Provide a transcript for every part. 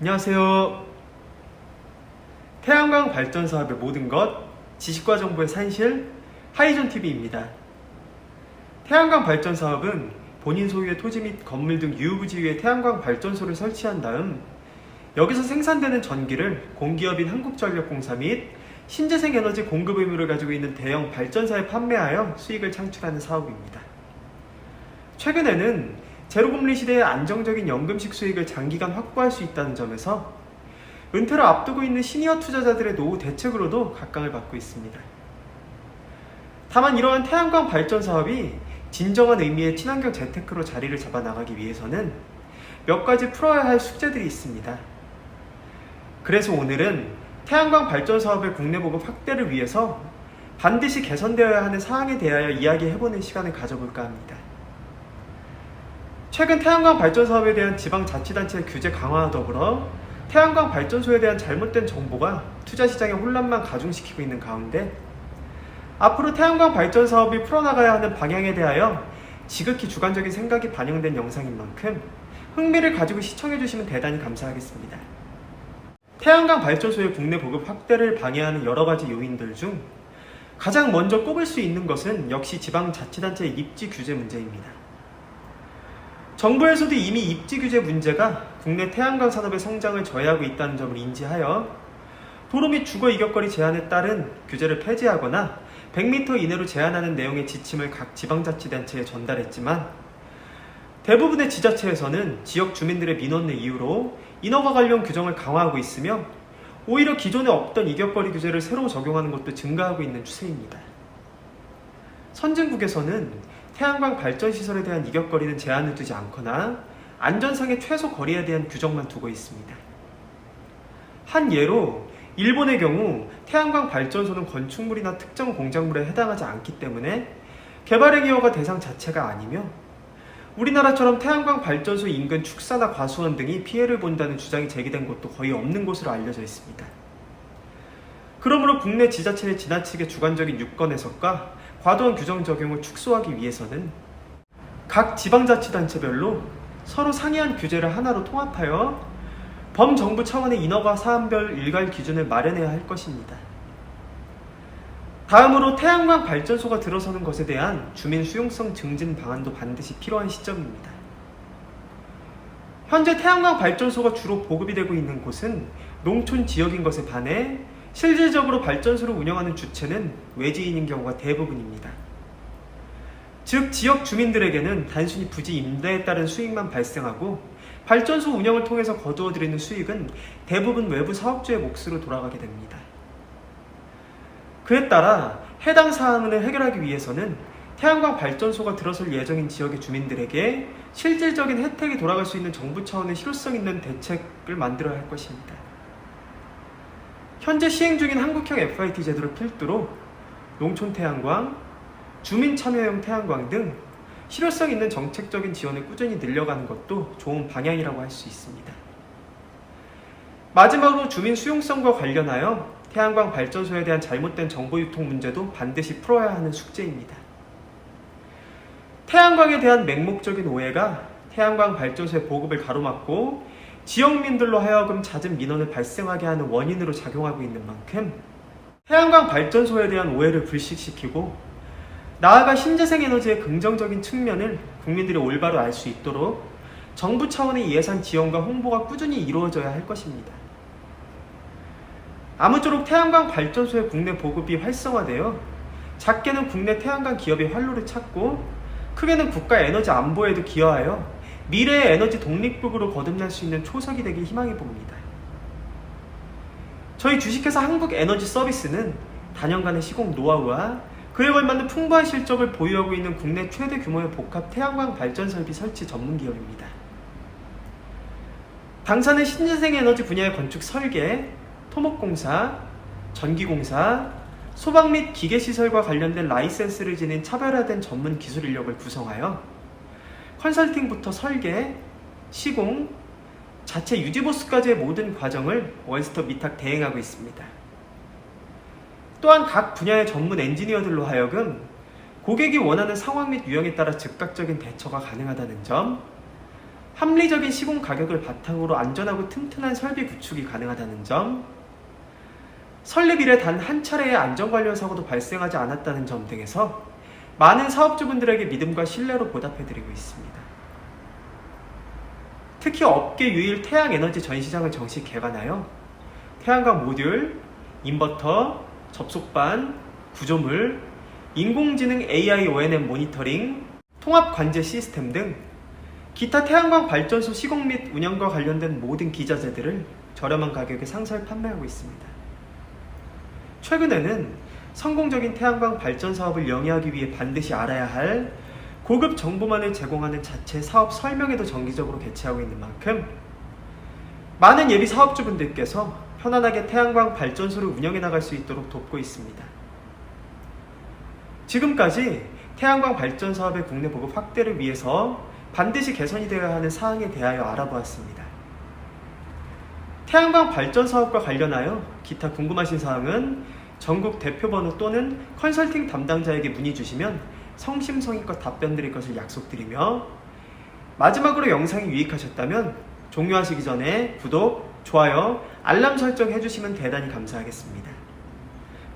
안녕하세요. 태양광 발전 사업의 모든 것, 지식과 정보의 산실, 하이존 TV입니다. 태양광 발전 사업은 본인 소유의 토지 및 건물 등 유후부지 위에 태양광 발전소를 설치한 다음 여기서 생산되는 전기를 공기업인 한국전력공사 및 신재생 에너지 공급 의무를 가지고 있는 대형 발전사에 판매하여 수익을 창출하는 사업입니다. 최근에는 제로금리 시대의 안정적인 연금식 수익을 장기간 확보할 수 있다는 점에서 은퇴를 앞두고 있는 시니어 투자자들의 노후 대책으로도 각광을 받고 있습니다. 다만 이러한 태양광 발전 사업이 진정한 의미의 친환경 재테크로 자리를 잡아 나가기 위해서는 몇 가지 풀어야 할 숙제들이 있습니다. 그래서 오늘은 태양광 발전 사업의 국내 보급 확대를 위해서 반드시 개선되어야 하는 사항에 대하여 이야기해보는 시간을 가져볼까 합니다. 최근 태양광 발전 사업에 대한 지방자치단체의 규제 강화와 더불어 태양광 발전소에 대한 잘못된 정보가 투자 시장의 혼란만 가중시키고 있는 가운데 앞으로 태양광 발전 사업이 풀어나가야 하는 방향에 대하여 지극히 주관적인 생각이 반영된 영상인 만큼 흥미를 가지고 시청해 주시면 대단히 감사하겠습니다. 태양광 발전소의 국내 보급 확대를 방해하는 여러 가지 요인들 중 가장 먼저 꼽을 수 있는 것은 역시 지방자치단체의 입지 규제 문제입니다. 정부에서도 이미 입지 규제 문제가 국내 태양광 산업의 성장을 저해하고 있다는 점을 인지하여 도로 및 주거 이격거리 제한에 따른 규제를 폐지하거나 100m 이내로 제한하는 내용의 지침을 각 지방자치단체에 전달했지만 대부분의 지자체에서는 지역 주민들의 민원을 이유로 인허가 관련 규정을 강화하고 있으며 오히려 기존에 없던 이격거리 규제를 새로 적용하는 것도 증가하고 있는 추세입니다. 선진국에서는 태양광 발전 시설에 대한 이격거리는 제한을 두지 않거나 안전상의 최소 거리에 대한 규정만 두고 있습니다. 한 예로 일본의 경우 태양광 발전소는 건축물이나 특정 공작물에 해당하지 않기 때문에 개발행 기허가 대상 자체가 아니며 우리나라처럼 태양광 발전소 인근 축사나 과수원 등이 피해를 본다는 주장이 제기된 곳도 거의 없는 것으로 알려져 있습니다. 그러므로 국내 지자체의 지나치게 주관적인 유권 해석과 과도한 규정 적용을 축소하기 위해서는 각 지방자치단체별로 서로 상이한 규제를 하나로 통합하여 범정부 차원의 인허가 사안별 일괄 기준을 마련해야 할 것입니다. 다음으로 태양광 발전소가 들어서는 것에 대한 주민 수용성 증진 방안도 반드시 필요한 시점입니다. 현재 태양광 발전소가 주로 보급이 되고 있는 곳은 농촌 지역인 것에 반해 실질적으로 발전소를 운영하는 주체는 외지인인 경우가 대부분입니다. 즉, 지역 주민들에게는 단순히 부지 임대에 따른 수익만 발생하고 발전소 운영을 통해서 거두어들이는 수익은 대부분 외부 사업주의 몫으로 돌아가게 됩니다. 그에 따라 해당 사안을 해결하기 위해서는 태양광 발전소가 들어설 예정인 지역의 주민들에게 실질적인 혜택이 돌아갈 수 있는 정부 차원의 실효성 있는 대책을 만들어야 할 것입니다. 현재 시행 중인 한국형 FIT 제도를 필두로 농촌 태양광, 주민 참여형 태양광 등 실효성 있는 정책적인 지원을 꾸준히 늘려가는 것도 좋은 방향이라고 할 수 있습니다. 마지막으로 주민 수용성과 관련하여 태양광 발전소에 대한 잘못된 정보 유통 문제도 반드시 풀어야 하는 숙제입니다. 태양광에 대한 맹목적인 오해가 태양광 발전소의 보급을 가로막고 지역민들로 하여금 잦은 민원을 발생하게 하는 원인으로 작용하고 있는 만큼 태양광 발전소에 대한 오해를 불식시키고 나아가 신재생 에너지의 긍정적인 측면을 국민들이 올바로 알 수 있도록 정부 차원의 예산 지원과 홍보가 꾸준히 이루어져야 할 것입니다. 아무쪼록 태양광 발전소의 국내 보급이 활성화되어 작게는 국내 태양광 기업의 활로를 찾고 크게는 국가 에너지 안보에도 기여하여 미래의 에너지 독립국으로 거듭날 수 있는 초석이 되길 희망해 봅니다. 저희 주식회사 한국 에너지 서비스는 단연간의 시공 노하우와 그에 걸맞는 풍부한 실적을 보유하고 있는 국내 최대 규모의 복합 태양광 발전 설비 설치 전문 기업입니다. 당사는 신재생 에너지 분야의 건축 설계, 토목공사, 전기공사, 소방 및 기계시설과 관련된 라이센스를 지닌 차별화된 전문 기술 인력을 구성하여 컨설팅부터 설계, 시공, 자체 유지보수까지의 모든 과정을 원스톱 위탁 대행하고 있습니다. 또한 각 분야의 전문 엔지니어들로 하여금 고객이 원하는 상황 및 유형에 따라 즉각적인 대처가 가능하다는 점, 합리적인 시공 가격을 바탕으로 안전하고 튼튼한 설비 구축이 가능하다는 점, 설립 이래 단 한 차례의 안전 관련 사고도 발생하지 않았다는 점 등에서 많은 사업주분들에게 믿음과 신뢰로 보답해드리고 있습니다. 특히 업계 유일 태양 에너지 전시장을 정식 개관하여 태양광 모듈, 인버터, 접속반, 구조물, 인공지능 AI ONM 모니터링, 통합 관제 시스템 등 기타 태양광 발전소 시공 및 운영과 관련된 모든 기자재들을 저렴한 가격에 상설 판매하고 있습니다. 최근에는 성공적인 태양광 발전 사업을 영위하기 위해 반드시 알아야 할 고급 정보만을 제공하는 자체 사업 설명회도 정기적으로 개최하고 있는 만큼 많은 예비 사업주분들께서 편안하게 태양광 발전소를 운영해 나갈 수 있도록 돕고 있습니다. 지금까지 태양광 발전 사업의 국내 보급 확대를 위해서 반드시 개선이 되어야 하는 사항에 대하여 알아보았습니다. 태양광 발전 사업과 관련하여 기타 궁금하신 사항은 전국 대표 번호 또는 컨설팅 담당자에게 문의 주시면 성심성의껏 답변 드릴 것을 약속드리며 마지막으로 영상이 유익하셨다면 종료하시기 전에 구독, 좋아요, 알람 설정 해주시면 대단히 감사하겠습니다.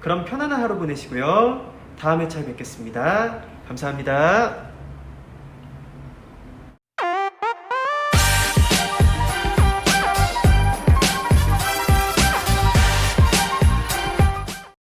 그럼 편안한 하루 보내시고요. 다음 회차에 뵙겠습니다. 감사합니다.